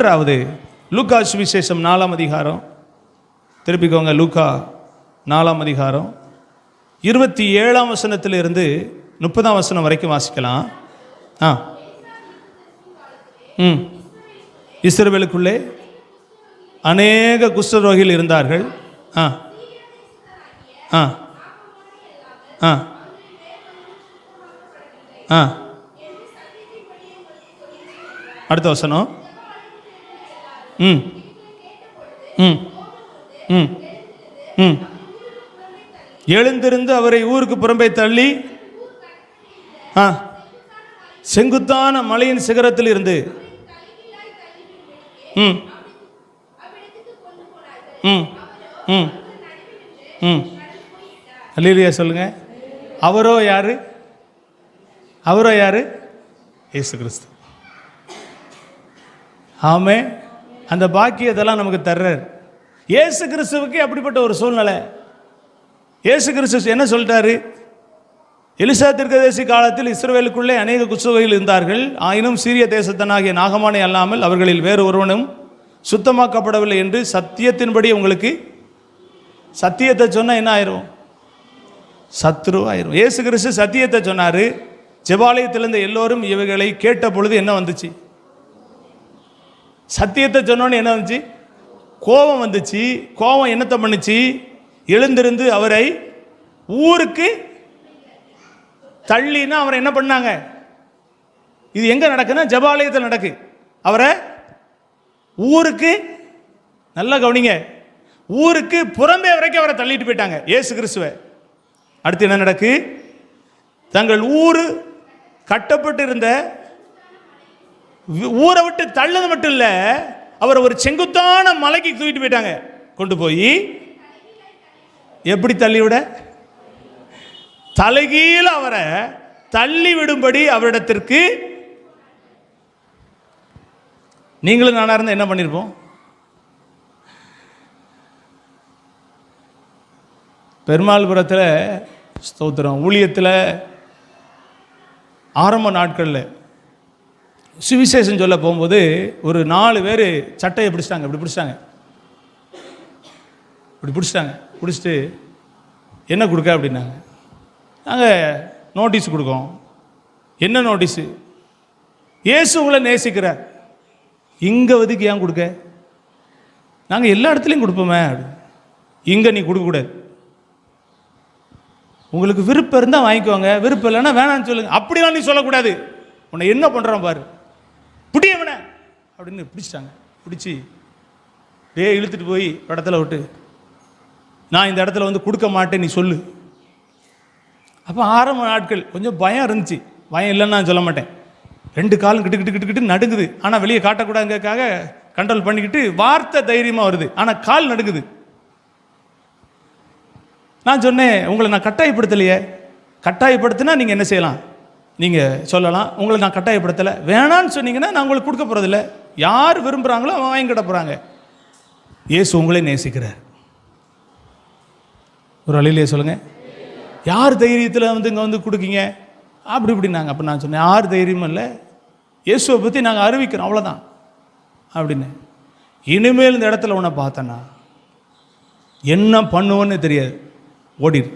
மூன்றாவது லூக்கா சுவிசேஷம் நாலாம் அதிகாரம். திருப்பிக்கோங்க லூக்கா நாலாம் அதிகாரம். இருபத்தி ஏழாம் வசனத்திலிருந்து முப்பதாம் வசனம் வரைக்கும் வாசிக்கலாம். ஆ. ம். இஸ்ரவேலுக்குள்ளே அநேக குஷ்டரோகிகள் இருந்தார்கள். ஆ. ஆ. ஆ. ஆ. அடுத்த வசனம். ம். ம். ம். ம். எழுந்திருந்து அவரை ஊருக்கு புறம்பே தள்ளி ஆ செங்குத்தான மலையின் சிகரத்தில் இருந்து ம். ம். ம். ம். அல்லா சொல்லுங்க. அவரோ யாரு? அவரோ யாரு? இயேசு கிறிஸ்து. ஆமே அந்த பாக்கியத்தெல்லாம் நமக்கு தர்றார். இயேசு கிறிஸ்துவுக்கு அப்படிப்பட்ட ஒரு சூழ்நிலை? இயேசு கிறிஸ்து என்ன சொல்லிட்டாரு? எலிசா திருக்கதேசி காலத்தில் இஸ்ரேலுக்குள்ளே அநேக குசுவைகள் இருந்தார்கள். ஆயினும் சீரிய தேசத்தனாகிய நாகமானை அல்லாமல் அவர்களில் வேறு ஒருவனும் சுத்தமாக்கப்படவில்லை என்று சத்தியத்தின்படி உங்களுக்கு சத்தியத்தை சொன்னால் என்ன ஆயிரும்? சத்ரு ஆயிரும். ஏசு கிறிஸ்து சத்தியத்தை சொன்னார். ஜெபாலயத்திலிருந்து எல்லோரும் இவைகளை கேட்ட பொழுது என்ன வந்துச்சு? சத்தியத்தை சொன்னோன்னு என்ன வந்துச்சு? கோபம் வந்துச்சு. கோபம் என்னத்தை பண்ணுச்சு? எழுந்திருந்து அவரை ஊருக்கு தள்ளினா அவரை என்ன பண்ணாங்க? இது எங்கே நடக்குன்னா ஜபாலயத்தில் நடக்கு. அவரை ஊருக்கு நல்லா கவனிங்க ஊருக்கு புறம்பே வரைக்கும் அவரை தள்ளிட்டு போயிட்டாங்க ஏசு கிறிஸ்துவை. அடுத்து என்ன நடக்கு? தங்கள் ஊர் கட்டப்பட்டு இருந்த ஊரை விட்டு தள்ளது மட்டும் இல்லை அவரை ஒரு செங்குத்தான மலைக்கு தூக்கிட்டு போயிட்டாங்க. கொண்டு போய் எப்படி தள்ளிவிட தலைகீழ அவரை தள்ளி விடும்படி அவரிடத்திற்கு நீங்களும் நானா இருந்தால் என்ன பண்ணியிருப்போம் பெருமாள்புரத்தில் ஸ்தோத்திரம். ஊழியத்தில் ஆரம்ப நாட்களில் சுவிசேஷம் சொல்ல போகும்போது ஒரு நாலு பேர் சட்டையை பிடிச்சிட்டாங்க. இப்படி பிடிச்சிட்டாங்க. இப்படி பிடிச்சிட்டாங்க. பிடிச்சிட்டு என்ன கொடுக்க? அப்படின்னாங்க. நாங்கள் நோட்டீஸ் கொடுக்கோம். என்ன நோட்டீஸு இயேசு உங்களை நேசிக்கிறார். இங்கே ஒதுக்கி ஏன் கொடுக்க? நாங்கள் எல்லா இடத்துலையும் கொடுப்போமே. இங்கே நீ கொடுக்கக்கூடாது உங்களுக்கு விருப்பம் இருந்தால் வாங்கிக்கோங்க. விருப்பம் இல்லைன்னா வேணாம்னு சொல்லுங்கள் அப்படிலாம் நீ சொல்லக்கூடாது. உன்னை என்ன பண்ணுறான் பாரு. பிடியவன! அப்படின்னு பிடிச்சிட்டாங்க. பிடிச்சி டே இழுத்துட்டு போய் இடத்துல விட்டு நான் இந்த இடத்துல வந்து கொடுக்க மாட்டேன் நீ சொல்லு. அப்போ ஆரம்ப நாட்கள் கொஞ்சம் பயம் இருந்துச்சு. பயம் இல்லைன்னு நான் சொல்ல மாட்டேன். ரெண்டு காலும் கிட்டு கிட்டு கிட்டு கிட்டு நடுங்குது. ஆனால் வெளியே காட்டக்கூடாதுங்கிறதுக்காக கண்ட்ரோல் பண்ணிக்கிட்டு வார்த்தை தைரியமாக வருது. ஆனால் கால் நடுங்குது. நான் சொன்னேன் உங்களை நான் கட்டாயப்படுத்தலையே. கட்டாயப்படுத்தினா நீங்கள் என்ன செய்யலாம்? நீங்கள் சொல்லலாம் உங்களை நான் கட்டாயப்படுத்தலை. வேணான்னு சொன்னீங்கன்னா நான் உங்களுக்கு கொடுக்க போகிறதில்ல யார் விரும்புகிறாங்களோ அவன் வாங்கிக்கிட போகிறாங்க ஏசு உங்களே நேசிக்கிறார். ஒரு அழிலே சொல்லுங்கள் யார் தைரியத்தில் வந்து இங்கே வந்து கொடுக்கீங்க? அப்படி இப்படின்னாங்க. அப்போ நான் சொன்னேன் யார் தைரியமும் இல்லை. இயேசுவை பற்றி நாங்கள் அறிவிக்கிறோம் அவ்வளோதான் அப்படின்னு. இனிமேல் இந்த இடத்துல உன்னை பார்த்தேன்னா என்ன பண்ணுவோன்னு தெரியாது. ஓடிடு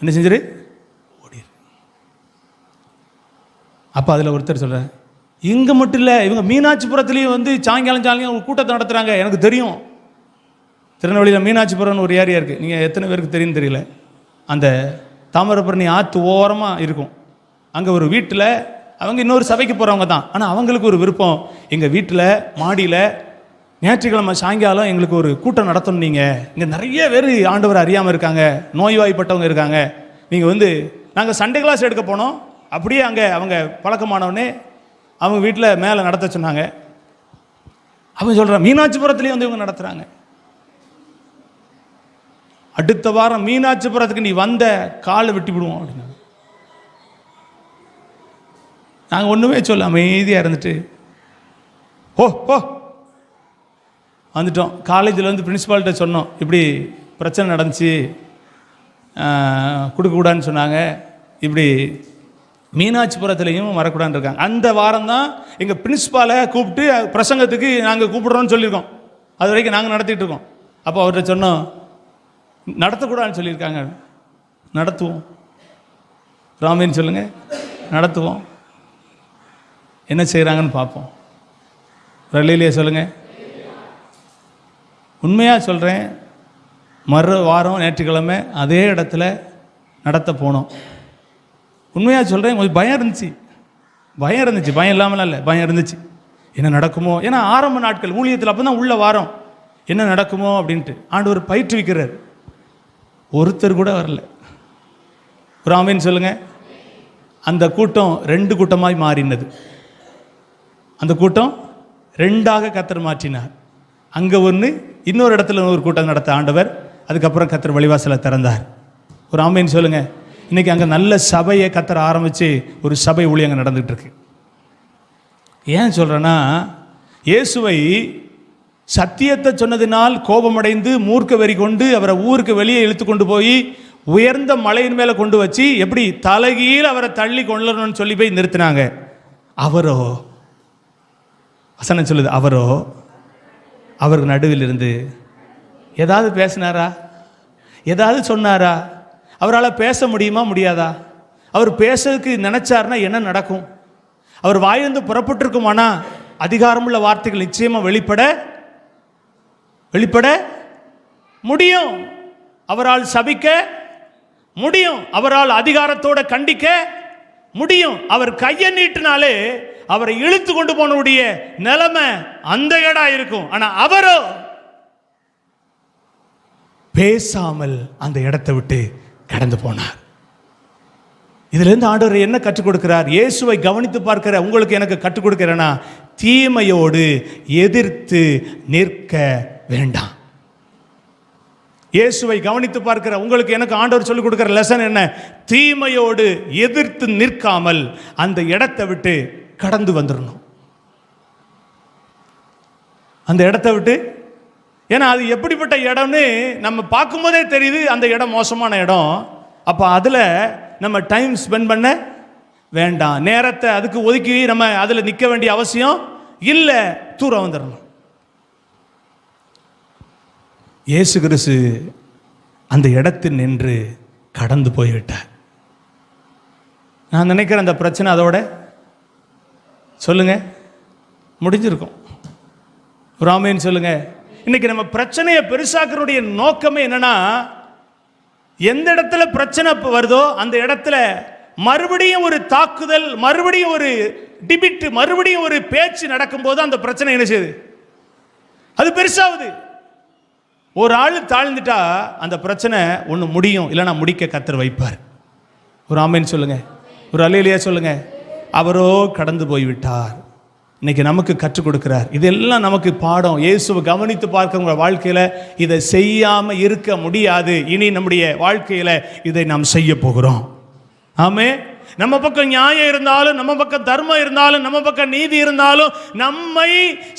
என்ன செஞ்சிரு ஓடிடு அப்போ அதில் ஒருத்தர் சொல்கிறார் இங்கே மட்டும் இல்லை இவங்க மீனாட்சிபுரத்துலேயும் வந்து சாயங்காலம் சாயங்காலம் ஒரு கூட்டத்தை நடத்துகிறாங்க எனக்கு தெரியும். திருநெல்வேலியில் மீனாட்சிபுரம்னு ஒரு ஏரியா இருக்குது நீங்கள் எத்தனை பேருக்கு தெரியும் தெரியல. அந்த தாமிரபரணி ஆற்று ஓரமாக இருக்கும். அங்கே ஒரு வீட்டில் அவங்க இன்னொரு சபைக்கு போகிறவங்க தான். ஆனால் அவங்களுக்கு ஒரு விருப்பம் எங்கள் வீட்டில் மாடியில் ஞாயிற்றுக்கிழமை சாயங்காலம் எங்களுக்கு ஒரு கூட்டம் நடத்தணும் நீங்கள் இங்கே நிறைய பேர் ஆண்டவர் அறியாமல் இருக்காங்க நோய்வாய்ப்பட்டவங்க இருக்காங்க. நீங்கள் வந்து நாங்கள் சண்டே கிளாஸ் எடுக்க போனோம். அப்படியே அங்கே அவங்க பழக்கமானவனே அவங்க வீட்டில் மேலே நடத்த சொன்னாங்க. அவன் சொல்கிறான் மீனாட்சிபுரத்துலேயும் வந்து இவங்க நடத்துகிறாங்க அடுத்த வாரம் மீனாட்சிபுரத்துக்கு நீ வந்த காலை வெட்டி விடுவோம் அப்படின்னா நாங்கள் ஒன்றுமே சொல்ல அமைதியாக இருந்துட்டு ஓ போ. வந்துட்டோம். காலேஜில் வந்து பிரின்ஸிபால்கிட்ட சொன்னோம். இப்படி பிரச்சனை நடந்துச்சு. கொடுக்கக்கூடாதுன்னு சொன்னாங்க. இப்படி மீனாட்சிபுரத்துலேயும் வரக்கூடாதுன்னு இருக்காங்க. அந்த வாரம் தான் எங்கள் பிரின்ஸ்பாலை கூப்பிட்டு பிரசங்கத்துக்கு நாங்கள் கூப்பிடுறோம்னு சொல்லியிருக்கோம். அது வரைக்கும் நாங்கள் நடத்திட்டு இருக்கோம். அப்போ அவர்கிட்ட சொன்னோம் நடத்தக்கூடாதுன்னு சொல்லியிருக்காங்க. நடத்துவோம். ராமின்னு சொல்லுங்கள் நடத்துவோம். என்ன செய்கிறாங்கன்னு பார்ப்போம். ரலிலேயே சொல்லுங்கள் உண்மையாக சொல்கிறேன் மறு வாரம் ஞாயிற்றுக்கிழமை அதே இடத்துல நடத்த போனோம். உண்மையாக சொல்கிறேன் கொஞ்சம் பயம் இருந்துச்சு. பயம் இருந்துச்சு. பயம் இல்லாமலாம் இல்லை. பயம் இருந்துச்சு. என்ன நடக்குமோ? ஏன்னா ஆரம்ப நாட்கள் ஊழியத்தில் அப்போ தான் உள்ள வாரம். என்ன நடக்குமோ அப்படின்ட்டு ஆண்டவர் பயிற்றுவிக்கிறார். ஒருத்தர் கூட வரல. ஒரு ஆமீன் சொல்லுங்கள் அந்த கூட்டம் ரெண்டு கூட்டமாய் மாறினது. அந்த கூட்டம் ரெண்டாக கத்தர் மாற்றினார். அங்கே ஒன்று இன்னொரு இடத்துல ஒரு கூட்டம் நடத்த ஆண்டவர் அதுக்கப்புறம் கத்தர் வழிவாசலை திறந்தார். ஒரு ஆமைன்னு சொல்லுங்கள் இன்றைக்கி அங்கே நல்ல சபையை கத்தர ஆரம்பித்து ஒரு சபை ஊழியங்க நடந்துகிட்டு இருக்கு. ஏன் சொல்கிறேன்னா இயேசுவை சத்தியத்தை சொன்னதினால் கோபமடைந்து மூர்க்க வெறி கொண்டு அவரை ஊருக்கு வெளியே இழுத்து கொண்டு போய் உயர்ந்த மலையின் மேலே கொண்டு வச்சு எப்படி தலைகீழ் அவரை தள்ளி கொள்ளணும்னு சொல்லி போய் நிறுத்தினாங்க. அவரோ? வசனம் சொல்லுது அவரோ? அவருக்கு நடுவில் இருந்து ஏதாவது பேசினாரா? ஏதாவது சொன்னாரா? அவரால் பேச முடியுமா முடியாதா? அவர் பேசுறதுக்கு நினைச்சாருன்னா என்ன நடக்கும்? அவர் வாயிலிருந்து புறப்பட்டிருக்குமானா? அதிகாரமுள்ள வார்த்தைகள் நிச்சயமாக வெளிப்பட வெளிப்பட முடியும். அவரால் சபிக்க முடியும். அவரால் அதிகாரத்தோட கண்டிக்க முடியும். அவர் கையை நீட்டினாலே அவரை இழுத்து கொண்டு போனவுடைய நிலைமை அந்த இடம் இருக்கும். ஆனா அவரோ பேசாமல் அந்த இடத்தை விட்டு கடந்து போனார். இதிலிருந்து ஆண்டவர் என்ன கற்றுக் கொடுக்கிறார்? இயேசுவை கவனித்து பார்க்கிற உங்களுக்கு எனக்கு கற்றுக் கொடுக்கிறேன்னா தீமையோடு எதிர்த்து நிற்க வேண்டாம். இயேசுவை கவனித்து பார்க்கிற உங்களுக்கு எனக்கு ஆண்டவர் சொல்லிக் கொடுக்கிற லெசன் என்ன? தீமையோடு எதிர்த்து நிற்காமல் அந்த இடத்தை விட்டு கடந்து வந்துடணும் அந்த இடத்த விட்டு ஏன்னா அது எப்படிப்பட்ட இடம்னு நம்ம பார்க்கும்போதே தெரியுது அந்த இடம் மோசமான இடம். அப்போ அதில் நம்ம டைம் ஸ்பெண்ட் பண்ண வேண்டாம். நேரத்தை அதுக்கு ஒதுக்கி நம்ம அதில் நிற்க வேண்டிய அவசியம் இல்லை தூரம் வந்துடணும் இயேசு கிறிஸ்து அந்த இடத்தில் நின்று கடந்து போய்விட்டார். நான் நினைக்கிறேன் அந்த பிரச்சனை அதோட சொல்லுங்க முடிஞ்சிருக்கும். ராமேன்னு சொல்லுங்கள் இன்னைக்கு நம்ம பிரச்சனையை பெருசாக்கிறோடைய நோக்கமே என்னன்னா எந்த இடத்துல பிரச்சனை வருதோ அந்த இடத்துல மறுபடியும் ஒரு தாக்குதல் மறுபடியும் ஒரு டிபிட் மறுபடியும் ஒரு பேச்சு நடக்கும்போது அந்த பிரச்சனை என்ன செய்யுது? அது பெருசாகுது. ஒரு ஆள் தாழ்ந்துட்டா அந்த பிரச்சனை ஒன்று முடியும் இல்லைன்னா முடிக்க கத்தர் வைப்பார். ஒரு ஆமைன்னு சொல்லுங்க. ஒரு அலையிலேயே சொல்லுங்க. அவரோ கடந்து போய்விட்டார். இன்னைக்கு நமக்கு கற்றுக் கொடுக்கிறார். இதெல்லாம் நமக்கு பாடம். இயேசுவை கவனித்து பார்க்கிறவங்க வாழ்க்கையில் இதை செய்யாமல் இருக்க முடியாது. இனி நம்முடைய வாழ்க்கையில் இதை நாம் செய்ய போகிறோம். ஆமே நம்ம பக்கம் நியாயம் இருந்தாலும் நம்ம பக்கம் தர்மம் இருந்தாலும் நம்ம பக்கம் நீதி இருந்தாலும் நம்மை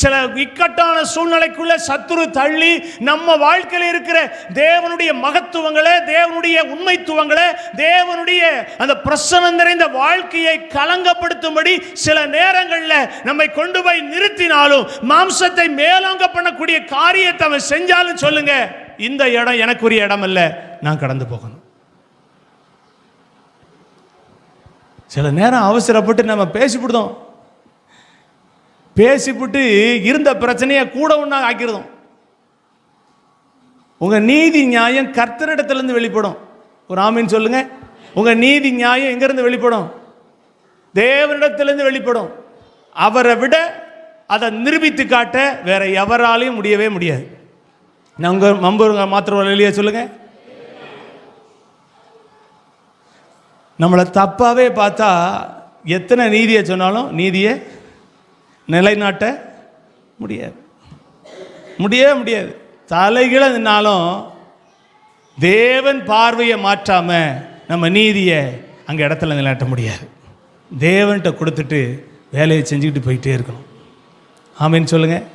சில இக்கட்டான சூழ்நிலைக்குள்ள சத்துரு தள்ளி நம்ம வாழ்க்கையில் இருக்கிற தேவனுடைய மகத்துவங்களை தேவனுடைய உண்மைத்துவங்களை தேவனுடைய அந்த பிரசனம் நிறைந்த வாழ்க்கையை கலங்கப்படுத்தும்படி சில நேரங்களில் நம்மை கொண்டு போய் நிறுத்தினாலும் மாம்சத்தை மேலோங்க பண்ணக்கூடிய காரியத்தை அவன் செஞ்சாலும் சொல்லுங்க இந்த இடம் எனக்குரிய இடம் அல்ல நான் கடந்து போகணும். சில நேரம் அவசரப்பட்டு நம்ம பேசிவிடுதோம் பேசிவிட்டு இருந்த பிரச்சனையை கூட ஒன்றா ஆக்கிடுதோம் உங்கள் நீதி நியாயம் கர்த்தரிடத்துலேருந்து வெளிப்படும். ஒரு ஆமின்னு சொல்லுங்க. உங்கள் நீதி நியாயம் எங்கேருந்து வெளிப்படும்? தேவனிடத்திலிருந்து வெளிப்படும். அவரை விட அதை நிரூபித்து காட்ட வேற எவராலையும் முடியவே முடியாது. நான் உங்கள் மம்பருங்க மாத்திரம் இல்லையா சொல்லுங்கள் நம்மளை தப்பாகவே பார்த்தா எத்தனை நீதியை சொன்னாலும் நீதியை நிலைநாட்ட முடியாது. முடியவே முடியாது. தலைகீழ நின்னாலும் தேவன் பார்வையை மாற்றாமல் நம்ம நீதியை அங்கே இடத்துல நிலாட்ட முடியாது. தேவன்கிட்ட கொடுத்துட்டு வேலையை செஞ்சுக்கிட்டு போயிட்டே இருக்கணும். ஆமின்னு சொல்லுங்கள்